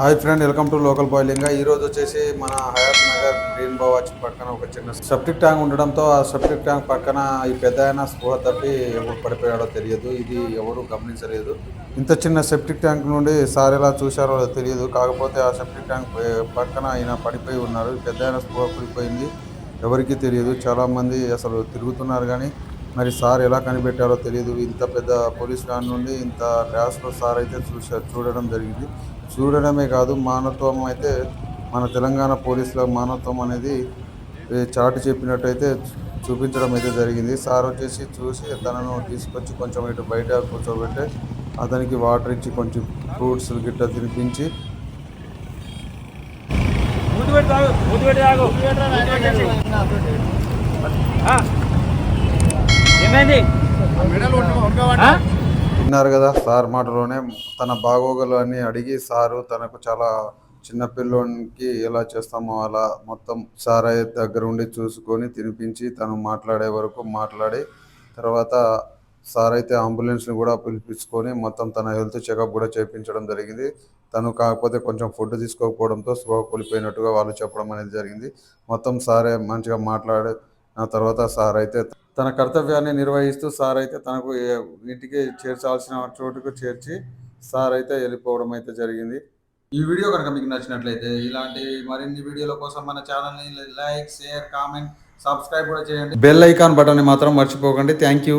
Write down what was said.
Hi friend welcome to local boiling ఈ రోజు వచ్చేసి మన హయాత్ నగర్ గ్రీన్ బావాచ్ పక్కన ఒక చిన్న సెప్టిక్ ట్యాంక్ ఉండడంతో ఆ సెప్టిక్ ట్యాంక్ పక్కన ఈ పెద్ద ఆయన స్పృహ తప్పి ఎవరు పడిపోయాడో తెలియదు. ఇది ఎవరు గమనించలేదు. ఇంత చిన్న సెప్టిక్ ట్యాంక్ నుండి సార్ ఎలా చూశారో తెలియదు. కాకపోతే ఆ సెప్టిక్ ట్యాంక్ పక్కన ఆయన పడిపోయి ఉన్నారు. పెద్ద ఆయన స్పృహ పడిపోయింది. ఎవరికీ తెలియదు. చాలా మంది అసలు తిరుగుతున్నారు కానీ మరి సార్ ఎలా కనిపెట్టారో తెలియదు ఇంత పెద్ద పోలీస్ వ్యాన్ నుండి ఇంత ర్యాష్లో సార్ అయితే చూసా చూడడం జరిగింది. చూడడమే కాదు మానవత్వం అయితే మన తెలంగాణ పోలీసుల మానవత్వం అనేది చాటి చెప్పినట్టయితే చూపించడం అయితే జరిగింది. సార్ వచ్చేసి చూసి తనను తీసుకొచ్చి కొంచెం ఇటు బయట కూర్చోబెట్టి అతనికి వాటర్ ఇచ్చి కొంచెం ఫ్రూట్స్ గిట్ట తినిపించి విన్నారు కదా సార్ మాటలోనే తన బాగోగులు అన్ని అడిగి సారు తనకు చాలా చిన్న పిల్లోనికి ఎలా చేస్తామో అలా మొత్తం సార్ దగ్గర ఉండి చూసుకొని తినిపించి తను మాట్లాడే వరకు మాట్లాడి తర్వాత సార్ అయితే అంబులెన్స్ని కూడా పిలిపించుకొని మొత్తం తన హెల్త్ చెకప్ కూడా చేయించడం జరిగింది. తను కాకపోతే కొంచెం ఫుడ్ తీసుకోకపోవడంతో స్పృహ కోల్పోయినట్టుగా వాళ్ళు చెప్పడం అనేది జరిగింది. మొత్తం సారే మంచిగా మాట్లాడి ఆ తర్వాత సార్ అయితే తన కర్తవ్యాన్ని నిర్వహిస్తూ సార్ అయితే తనకు ఇంటికి చేర్చాల్సిన చోటుకు చేర్చి సార్ అయితే వెళ్ళిపోవడం అయితే జరిగింది. ఈ వీడియో కనుక మీకు నచ్చినట్లయితే ఇలాంటి మరిన్ని వీడియోల కోసం మన ఛానల్ని లైక్ షేర్ కామెంట్ సబ్స్క్రైబ్ కూడా చేయండి. బెల్ ఐకాన్ బటన్ని మాత్రం మర్చిపోకండి. Thank you.